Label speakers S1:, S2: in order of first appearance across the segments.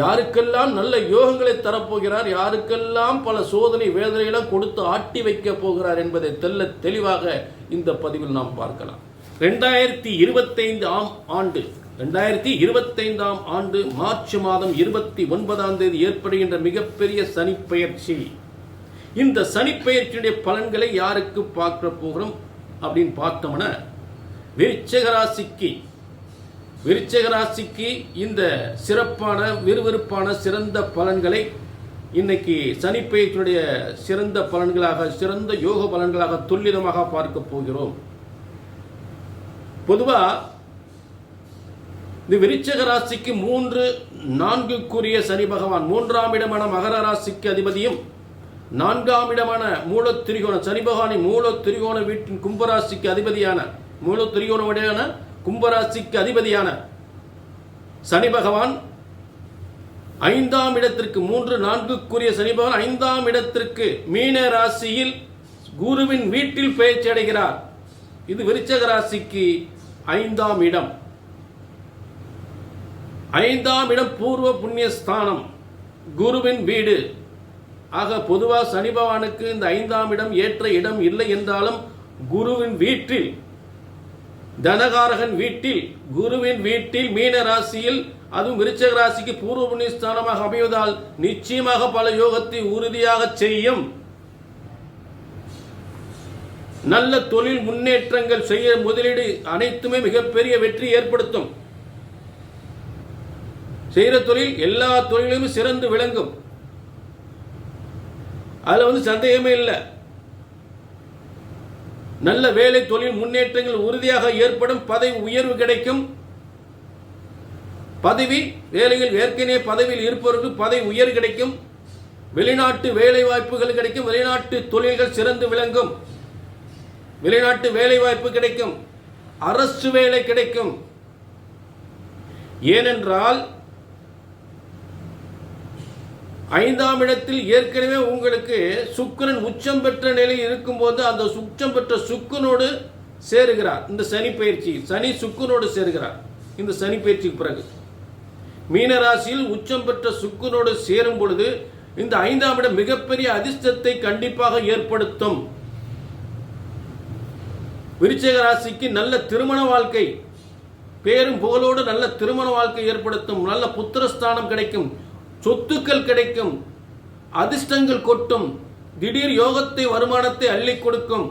S1: யாருக்கெல்லாம் நல்ல யோகங்களை தரப்போகிறார் யாருக்கெல்லாம் பல சோதனை வேதனைகளை கொடுத்து ஆட்டி வைக்க போகிறார் என்பதை தெல்ல தெளிவாக இந்த பதிவில் நாம் பார்க்கலாம். ரெண்டாயிரத்தி இருபத்தைந்து ஆம் ஆண்டு ரெண்டாயிரத்தி இருபத்தைந்தாம் ஆண்டு மார்ச் மாதம் இருபத்தி ஒன்பதாம் தேதி ஏற்படுகின்ற மிகப்பெரிய சனிப்பெயர்ச்சி. இந்த சனிப்பெயர்ச்சியுடைய பலன்களை யாருக்கு பார்க்க போகிறோம் அப்படின்னு பார்த்தோம்னா விருச்சகராசிக்கு விருச்சக ராசிக்கு இந்த சிறப்பான விறுவிறுப்பான சிறந்த பலன்களை இன்னைக்கு சனிப்பெயர்ச்சியுடைய சிறந்த பலன்களாக சிறந்த யோக பலன்களாக துல்லிதமாக பார்க்க போகிறோம். பொதுவா இந்த விருச்சக ராசிக்கு மூன்று நான்குக்குரிய சனி பகவான் மூன்றாம் இடமான மகர ராசிக்கு அதிபதியும் நான்காம் இடமான மூல திரிகோண சனி பகவானின் மூல திரிகோண வீட்டின் கும்பராசிக்கு அதிபதியான மூல திரிகோணமுடையான கும்பராசிக்கு அதிபதியான சனி பகவான் ஐந்தாம் இடத்திற்கு மூன்று நான்குக்குரிய சனி பகவான் ஐந்தாம் இடத்திற்கு மீன ராசியில் குருவின் வீட்டில் பயிற்சி அடைகிறார். இது விருச்சக ராசிக்கு ஐந்தாம் இடம். ஐந்தாம் இடம் பூர்வ புண்ணிய ஸ்தானம் குருவின் வீடு. ஆக பொதுவாக சனி பகவானுக்கு இந்த ஐந்தாம் இடம் ஏற்ற இடம் இல்லை என்றாலும் குருவின் வீட்டில் தனகாரகன் வீட்டில் குருவின் வீட்டில் மீன ராசியில் அதுவும் விருச்சக ராசிக்கு பூர்வ புண்ணிய ஸ்தானமாக அமைவதால் நிச்சயமாக பல யோகத்தை உறுதியாக செய்யும். நல்ல தொழில் முன்னேற்றங்கள் செய்ய முதலீடு அனைத்துமே மிகப்பெரிய வெற்றி ஏற்படுத்தும். செய்கிற தொழில் எல்லா தொழிலுமே சிறந்து விளங்கும். அதுல வந்து சந்தேகமே இல்லை. நல்ல வேலை தொழில் முன்னேற்றங்கள் உறுதியாக ஏற்படும் பதவி உயர்வு கிடைக்கும். பதவி வேலையில் ஏற்கனவே பதவியில் இருப்பவருக்கு பதவி உயர் கிடைக்கும். வெளிநாட்டு வேலை வாய்ப்புகள் கிடைக்கும். வெளிநாட்டு தொழில்கள் சிறந்து விளங்கும். வெளிநாட்டு வேலை வாய்ப்பு கிடைக்கும். அரசு வேலை கிடைக்கும். ஏனென்றால் ஐந்தாம் இடத்தில் ஏற்கனவே உங்களுக்கு சுக்கரன் உச்சம் பெற்ற நிலையில் இருக்கும்போது அந்த உச்சம் பெற்ற சுக்கனோடு சேருகிறார். இந்த சனி பயிற்சி சனி சுக்கனோடு சேருகிறார். இந்த சனி பயிற்சிக்கு பிறகு. மீனராசியில் உச்சம் பெற்ற சுக்கனோடு சேரும் பொழுது இந்த ஐந்தாம் இடம் மிகப்பெரிய அதிர்ஷ்டத்தை கண்டிப்பாக ஏற்படுத்தும். விருச்சக ராசிக்கு நல்ல திருமண வாழ்க்கை பேரும் புகழோடு நல்ல திருமண வாழ்க்கை ஏற்படுத்தும் நல்ல புத்திரஸ்தானம் கிடைக்கும். சொத்துக்கள் கிடைக்கும் அதிர்ஷ்டங்கள் கொட்டும் திடீர் யோகத்தை வருமானத்தை அள்ளி கொடுக்கும்.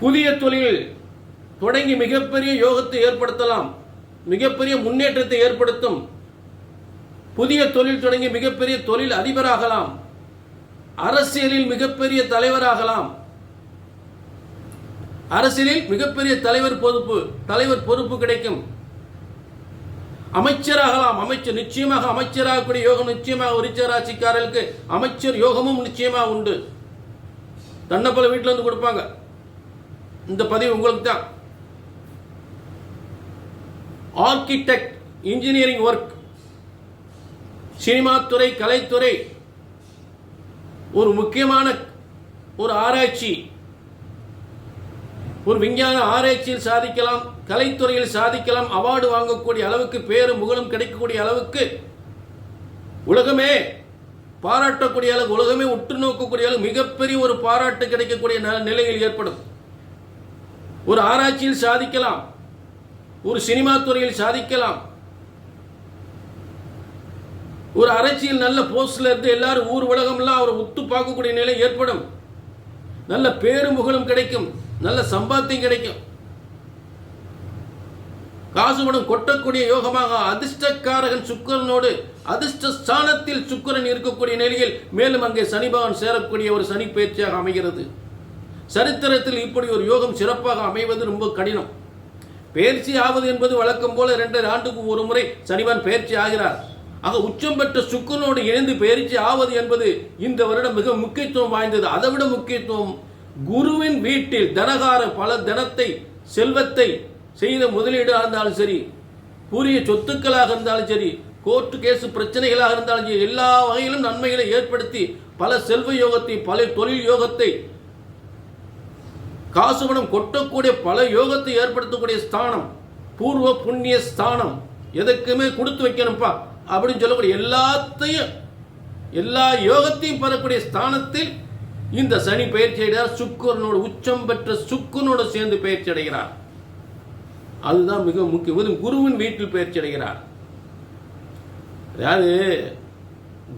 S1: புதிய தொழில் தொடங்கி மிகப்பெரிய யோகத்தை ஏற்படுத்தலாம் மிகப்பெரிய முன்னேற்றத்தை ஏற்படுத்தும். புதிய தொழில் தொடங்கி மிகப்பெரிய தொழில் அதிபராகலாம் அரசியலில் மிகப்பெரிய தலைவராகலாம். அரசியலில் மிகப்பெரிய தலைவர் பொறுப்பு தலைவர் பொறுப்பு கிடைக்கும். அமைச்சராகலாம் அமைச்சர் நிச்சயமாக அமைச்சராகக்கூடிய யோகம் நிச்சயமாக விருச்சிக ராசிக்காரர்களுக்கு அமைச்சர் யோகமும் நிச்சயமாக உண்டு. தன்னப்பல வீட்டில் வந்து கொடுப்பாங்க. இந்த பதிவு உங்களுக்கு தான். ஆர்கிடெக்ட் இன்ஜினியரிங் ஒர்க் சினிமா துறை கலைத்துறை. ஒரு முக்கியமான ஒரு ஆராய்ச்சி. ஒரு விஞ்ஞான ஆராய்ச்சியில் சாதிக்கலாம் கலைத்துறையில் சாதிக்கலாம் அவார்டு வாங்கக்கூடிய அளவுக்கு பேரும் புகழும் கிடைக்கக்கூடிய அளவுக்கு உலகமே பாராட்டக்கூடிய அளவு உலகமே உற்று நோக்கக்கூடிய அளவு மிகப்பெரிய ஒரு பாராட்டு கிடைக்கக்கூடிய நிலையில் ஏற்படும். ஒரு ஆராய்ச்சியில் சாதிக்கலாம் ஒரு சினிமா துறையில் சாதிக்கலாம் ஒரு அரசியல் நல்ல போஸ்ட்ல இருந்து எல்லாரும் ஊர் உலகம்லாம் அவரை உத்து பார்க்கக்கூடிய நிலை ஏற்படும். நல்ல பேரும் புகழும் கிடைக்கும். நல்ல சம்பாத்தியம் கிடைக்கும். காசு பணம் கொட்டக்கூடிய யோகமாக அதிர்ஷ்டக்காரகன் சுக்கிரனோடு அதிர்ஷ்ட ஸ்தானத்தில் சுக்கிரன் இருக்கக்கூடிய நிலையில் மேலும் அங்கே சனி பகவான் சேரக்கூடிய ஒரு சனி பயிற்சியாக அமைகிறது. சரித்திரத்தில் இப்படி ஒரு யோகம் சிறப்பாக அமைவது ரொம்ப கடினம். பயிற்சி ஆவது என்பது வழக்கம் போல இரண்டரை ஆண்டுக்கு ஒரு முறை சனிவான் பயிற்சி ஆகிறார். ஆக உச்சம் பெற்ற சுக்கரனோடு இணைந்து பயிற்சி ஆவது என்பது இந்த வருடம் மிக முக்கியத்துவம் வாய்ந்தது. அதை விட முக்கியத்துவம் குருவின் வீட்டில் தனகார பல தனத்தை செல்வத்தை செய்த முதலீடாக இருந்தாலும் சரி கூறிய சொத்துக்களாக இருந்தாலும் சரி கோர்ட்டு கேஸ் பிரச்சனைகளாக இருந்தாலும் சரி எல்லா வகையிலும் நன்மைகளை ஏற்படுத்தி பல செல்வ யோகத்தை பல தொழில் யோகத்தை காசு பணம் கொட்டக்கூடிய பல யோகத்தை ஏற்படுத்தக்கூடிய ஸ்தானம் பூர்வ புண்ணிய ஸ்தானம் எதுக்குமே கொடுத்து வைக்கணும்ப்பா அப்படின்னு சொல்லக்கூடிய எல்லாத்தையும் எல்லா யோகத்தையும் பெறக்கூடிய ஸ்தானத்தில் இந்த சனி பயிற்சி அடைகிறார். சுக்கரனோடு உச்சம் பெற்ற சுக்கரனோடு சேர்ந்து பயிற்சி அடைகிறார். அதுதான் மிக முக்கியம். குருவின் வீட்டில் பயிற்சி அடைகிறார். அதாவது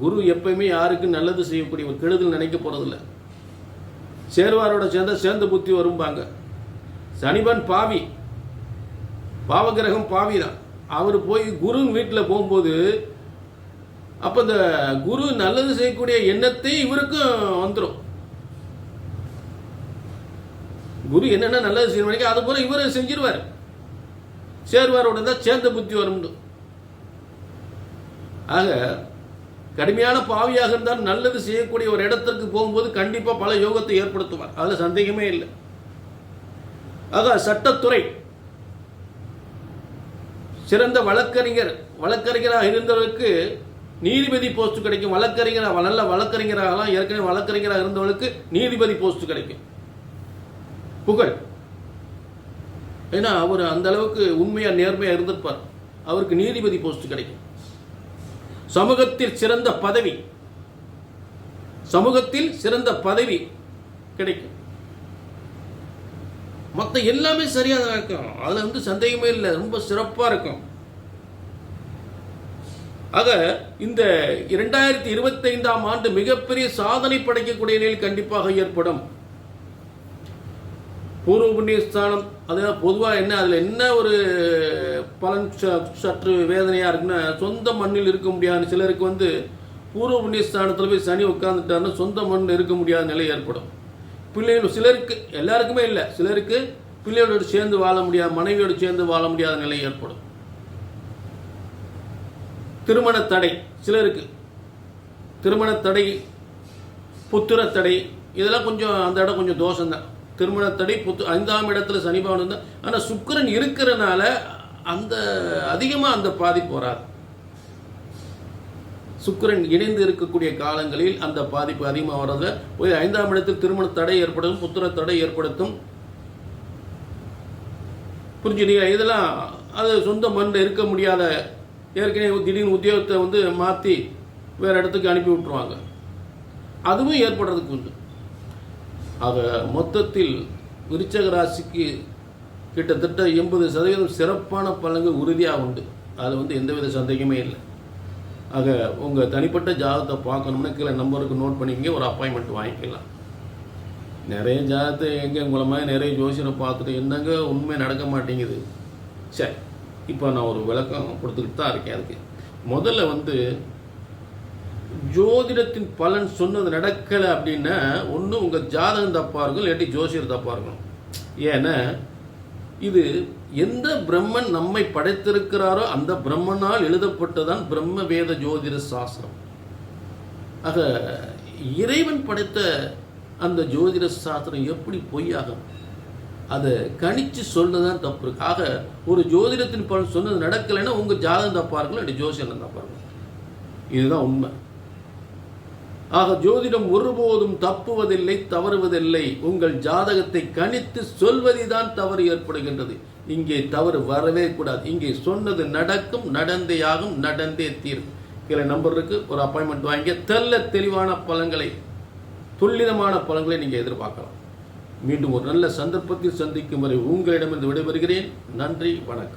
S1: குரு எப்பயுமே யாருக்கும் நல்லது செய்யக்கூடிய ஒரு கெடுதல் நினைக்க போறதில்லை. சேர்வாரோட சேர்ந்த சேர்ந்த புத்தி வரும்பாங்க. சனிபன் பாவி. பாவகிரகம் பாவி தான் அவர் போய் குருவின் வீட்டில் போகும்போது அப்போ இந்த குரு நல்லது செய்யக்கூடிய எண்ணத்தை இவருக்கும் வந்துடும் குரு என்னென்ன நல்லது செய்யணும் அது போல இவர் செஞ்சிருவார். சேர்வாரோட தான் சேர்ந்த புத்தி வரும்னு ஆக கடுமையான பாவியாக இருந்தால் நல்லது செய்யக்கூடிய ஒரு இடத்திற்கு போகும்போது கண்டிப்பாக பல யோகத்தை ஏற்படுத்துவார். அதில் சந்தேகமே இல்லை. ஆக சட்டத்துறை. சிறந்த வழக்கறிஞர் வழக்கறிஞராக இருந்தவருக்கு நீதிபதி போஸ்ட் கிடைக்கும். வழக்கறிஞராக நல்ல வழக்கறிஞராகலாம் ஏற்கனவே வழக்கறிஞராக இருந்தவர்களுக்கு நீதிபதி போஸ்ட் கிடைக்கும். புகழ். ஏன்னா அவர் அந்த அளவுக்கு உண்மையாக நேர்மையாக இருந்திருப்பார். அவருக்கு நீதிபதி போஸ்ட் கிடைக்கும். சமூகத்தில் சிறந்த பதவி. சமூகத்தில் சிறந்த பதவி கிடைக்கும். மற்ற எல்லாமே சரியாக தான் இருக்கும். அதில் வந்து சந்தேகமே இல்லை. ரொம்ப சிறப்பாக இருக்கும். ஆக இந்த இரண்டாயிரத்தி இருபத்தைந்தாம் ஆண்டு மிகப்பெரிய சாதனை படைக்கக்கூடிய நிலையில் கண்டிப்பாக ஏற்படும். பூர்வ புண்ணியஸ்தானம் அதாவது பொதுவாக என்ன அதில் என்ன ஒரு பலன் ச- சற்று வேதனையாக இருக்குன்னா சொந்த மண்ணில் இருக்க முடியாது சிலருக்கு வந்து பூர்வ புண்ணியஸ்தானத்தில் போய் சனி உட்காந்துட்டாருன்னா சொந்த மண்ணில் இருக்க முடியாத நிலை ஏற்படும். பிள்ளைகள் சிலருக்கு எல்லாருக்குமே இல்லை. சிலருக்கு பிள்ளைகளோடு சேர்ந்து வாழ முடியாத மனைவியோடு சேர்ந்து வாழ முடியாத நிலை ஏற்படும். திருமண தடை சிலருக்கு. திருமண தடை புத்திர தடை இதெல்லாம் கொஞ்சம் அந்த இடம் கொஞ்சம் தோஷம்தான். திருமணத்தடை புத்து ஐந்தாம் இடத்துல சனிபவன் இருந்தால் ஆனால் சுக்கரன் இருக்கிறனால அந்த அதிகமாக அந்த பாதிப்பு வராது சுக்கரன் இணைந்து இருக்கக்கூடிய காலங்களில் அந்த பாதிப்பு அதிகமாக வர்றத போய் ஐந்தாம் இடத்தில் திருமண தடை ஏற்படுத்தும் புத்திர தடை ஏற்படுத்தும். புரிஞ்சுனீங்க இதெல்லாம் அது சொந்த மண்ணில் இருக்க முடியாத ஏற்கனவே திடீர்னு உத்தியோகத்தை வந்து மாற்றி வேறு இடத்துக்கு அனுப்பி விட்டுருவாங்க. அதுவும் ஏற்படுறதுக்கு உண்டு. ஆக மொத்தத்தில் விருச்சக ராசிக்கு கிட்டத்தட்ட எண்பது சதவீதம் சிறப்பான பலன்கள் உறுதியாக உண்டு. அது வந்து எந்தவித சந்தேகமே இல்லை. ஆக உங்கள் தனிப்பட்ட ஜாதகத்தை பார்க்கணும்னா கீழே நம்பருக்கு நோட் பண்ணிக்கங்க ஒரு அப்பாயின்மெண்ட் வாங்கிக்கலாம். நிறைய ஜாதகத்தை எங்கே உங்களை மாதிரி நிறைய ஜோசியரை பார்த்துட்டு என்னங்க உண்மை நடக்க மாட்டேங்குது? சரி இப்போ நான் ஒரு விளக்கம் கொடுத்துக்கிட்டு தான் இருக்கேன் அதுக்கு. முதல்ல வந்து ஜோதிடத்தின் பலன் சொன்னது நடக்கலை அப்படின்னா ஒன்று உங்கள் ஜாதகம் தப்பாக இருக்கும் இல்லாட்டி ஜோசியர் தப்பாக இருக்கணும். ஏன்னா இது எந்த பிரம்மன் நம்மை படைத்திருக்கிறாரோ அந்த பிரம்மனால் எழுதப்பட்டதான் பிரம்ம வேத ஜோதிட சாஸ்திரம். ஆக இறைவன் படைத்த அந்த ஜோதிட சாஸ்திரம் எப்படி பொய்யாகும்? அதை கணிச்சு தான் தப்பு இருக்கு. ஆக ஒரு ஜோதிடத்தின் பலன் சொன்னது நடக்கலைன்னா உங்கள் ஜாதகம் தப்பாக இருக்கும் இல்லாட்டி ஜோசியம் தப்பாக இருக்கும் இதுதான் உண்மை. ஆக ஜோதிடம் ஒருபோதும் தப்புவதில்லை தவறுவதில்லை. உங்கள் ஜாதகத்தை கணித்து சொல்வதுதான் தவறு ஏற்படுகின்றது. இங்கே தவறு வரவே கூடாது. இங்கே சொன்னது நடக்கும் நடந்தே ஆகும் நடந்தே தீரும். கீழே நம்பர் இருக்கு. ஒரு அப்பாயின்மெண்ட் வாங்கி தெல்ல தெளிவான பலன்களை துல்லிதமான பலன்களை நீங்கள் எதிர்பார்க்கலாம். மீண்டும் ஒரு நல்ல சந்தர்ப்பத்தில் சந்திக்கும் வரை உங்களிடமிருந்து விடைபெறுகிறேன். நன்றி வணக்கம்.